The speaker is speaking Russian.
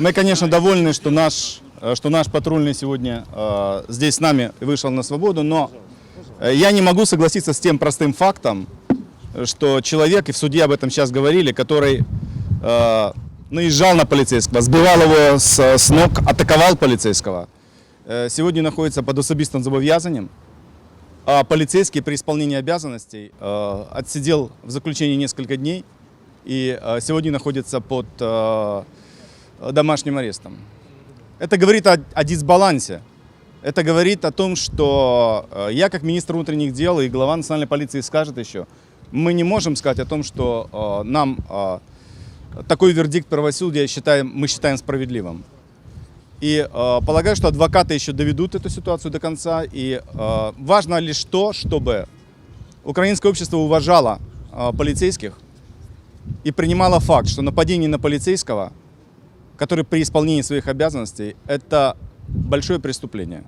Мы, конечно, довольны, что наш, э, что наш патрульный сегодня э, здесь с нами вышел на свободу, но э, я не могу согласиться с тем простым фактом, что человек, и в суде об этом сейчас говорили, который э, наезжал на полицейского, сбивал его с, с ног, атаковал полицейского, э, сегодня находится под особистым зобов'язанням, а полицейский при исполнении обязанностей э, отсидел в заключении несколько дней и э, сегодня находится под э, домашним арестом. Это говорит о, о дисбалансе. Это говорит о том, что э, я как министр внутренних дел и глава национальной полиции скажет еще, мы не можем сказать о том, что э, нам э, такой вердикт правосудия считаем, мы считаем справедливым. И э, полагаю, что адвокаты еще доведут эту ситуацию до конца. И э, важно лишь то, чтобы украинское общество уважало э, полицейских и принимало факт, что нападение на полицейского, который при исполнении своих обязанностей – это большое преступление.